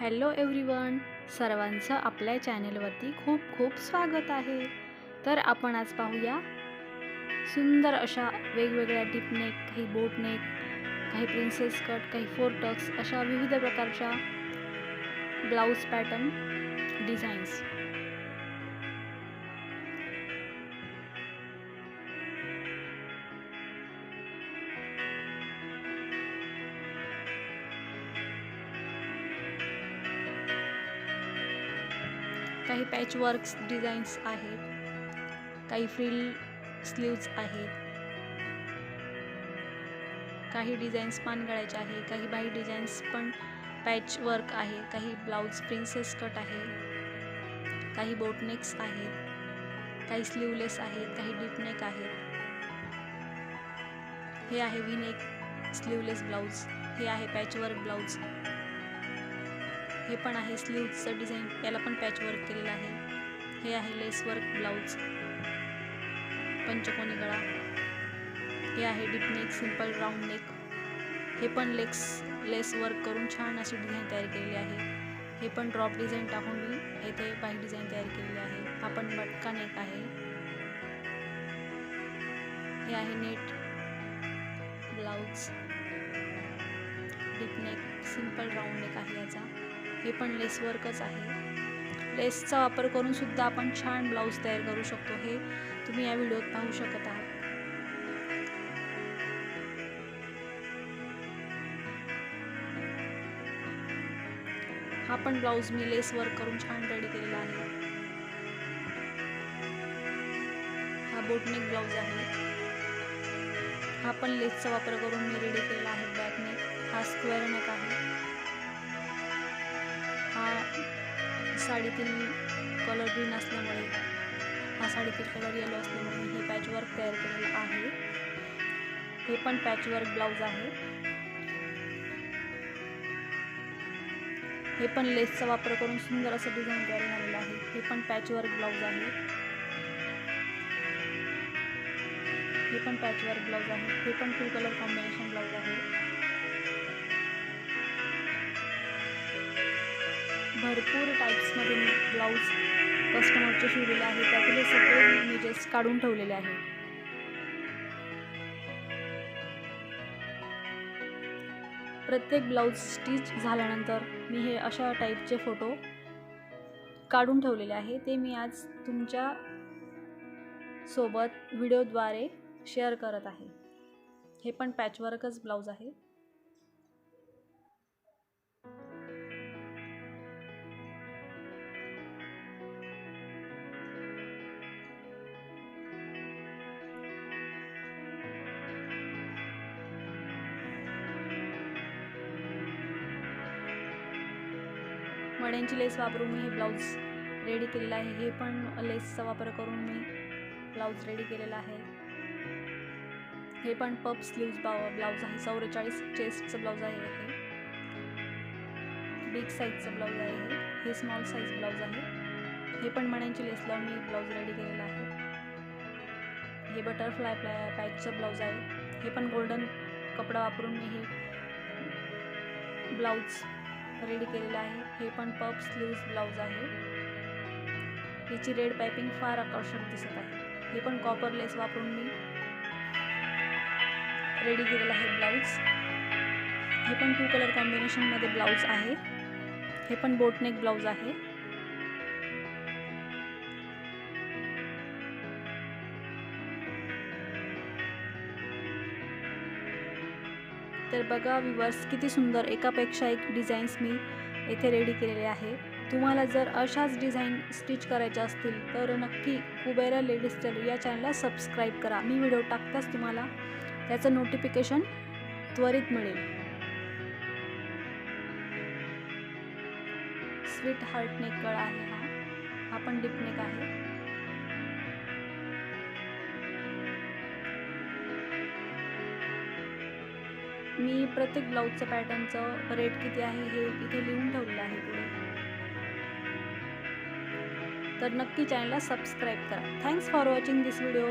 Hello everyone सर्वांचं आपल्या चॅनेलवरती खूप खूप स्वागत आहे. तर आपण आज पाहूया सुंदर अशा वेगवेगळ्या टिपनेक काही बोटनेक काही प्रिन्सेस कट काही फोर टक्स अशा विविध प्रकारच्या ब्लाऊज पॅटर्न डिझाईन्स काही पॅचवर्क्स डिझाईन्स आहेत. काही फ्रिल स्लीव्ज आहेत. काही डिझाईन्स पानगळ्याच्या आहे काही बाही डिझाईन्स पण पॅच वर्क आहे. काही ब्लाऊज प्रिन्सेस कट आहे. काही बोटनेक्स आहेत. काही स्लीवलेस आहेत. काही डीपनेक आहेत. हे आहे विनेक स्लीवलेस ब्लाऊज हे आहे पॅचवर्क ब्लाऊज हे पण आहे स्लीव्जचं डिझाईन. याला पण पॅच वर्क केलेलं आहे. हे आहे लेस वर्क ब्लाऊज. पंचकोनी गळा. हे आहे deep neck simple round neck. हे पण लेक्स लेस वर्क करून छान अशी डिझाईन तयार केलेली आहे. हे पण ड्रॉप डिझाईन टाकून मी येथे बाही डिझाईन तयार केलेली आहे. हा पण बटका नेक आहे. हे आहे net blouse. Deep neck simple round neck आहे याचा. हे पण लेस वर्कच आहे. लेसचा वापर करून सुद्धा आपण छान ब्लाऊज तयार करू शकतो हे तुम्ही या व्हिडिओत पाहू शकत आहात. हा पण ब्लाऊज मी लेस वर्क करून छान रेडी केलेला आहे. हा बोटनेक ब्लाऊज आहे. हा पण लेसचा वापर करून मी रेडी केलेला आहे बॅकनेक हा स्क्वेअर नेक आहे. साडीतील कलर ग्रीन असल्यामुळे हा साडीतील कलर येलो असल्यामुळे ही हे पॅचवर्क तयार केलेलं आहे. हे पण पॅचवर्क ब्लाऊज आहे. हे पण लेसचा वापर करून सुंदर असं डिझाईन तयार झालेलं आहे. हे पण पॅचवर्क ब्लाऊज आहे. हे पण पॅचवर्क ब्लाऊज आहे. हे पण फुल कलर कॉम्बिनेशन ब्लाऊज आहे. भरपूर टाईप्समध्ये मी ब्लाऊज कस्टमरचे शिवलेले आहे त्यातील हे सगळे मी इमेजेस काढून ठेवलेले आहे प्रत्येक ब्लाऊज स्टिच झाल्यानंतर मी हे अशा टाईपचे फोटो काढून ठेवलेले आहे. ते मी आज तुमच्यासोबत व्हिडिओद्वारे शेअर करत आहे. हे पण पॅचवर्कच ब्लाऊज आहे. मड्यांची लेस वापरून मी हे ब्लाऊज रेडी केलेलं आहे. हे पण लेसचा वापर करून मी ब्लाऊज रेडी केलेला आहे. हे पण पप स्लीव्ज बा ब्लाऊज आहे. चौवेचाळीस चेस्टचं ब्लाऊज आहे हे. बिग साईजचं ब्लाऊज आहे हे. हे स्मॉल साईज ब्लाऊज आहे. हे पण मण्यांची लेस लावून मी ब्लाऊज रेडी केलेला आहे. हे बटरफ्लाय प्लाय पॅचचं ब्लाऊज आहे. हे पण गोल्डन कपडा वापरून मी हे ब्लाऊज रेडी केलेलं आहे. हे पण पप स्लीव्ज ब्लाऊज आहे. याची रेड पायपिंग फार आकर्षक दिसत आहे. हे पण कॉपर लेस वापरून मी रेडी केलेलं आहे ब्लाऊज. हे पण टू कलर कॉम्बिनेशनमध्ये ब्लाऊज आहे. हे पण बोटनेक ब्लाऊज आहे. तर बघा विवर्स किती सुंदर. एकापेक्षा एक डिझाईन्स मी येथे रेडी केलेले आहे. तुम्हाला जर अशाच डिझाईन स्टिच करायच्या असतील तर नक्की कुबेरा लेडीज टेलर या चॅनलला सबस्क्राईब करा. मी व्हिडिओ टाकताच तुम्हाला त्याचं नोटिफिकेशन त्वरित मिळेल. स्वीट हार्ट नेक गळा आहे हा. हा पण डीप नेक आहे. मी प्रत्येक ब्लाऊजचं पॅटर्नचं रेट किती आहे हे इथे लिहून ठेवलेलं आहे पुढे. तर नक्की चॅनलला सबस्क्राईब करा. Thanks for watching this video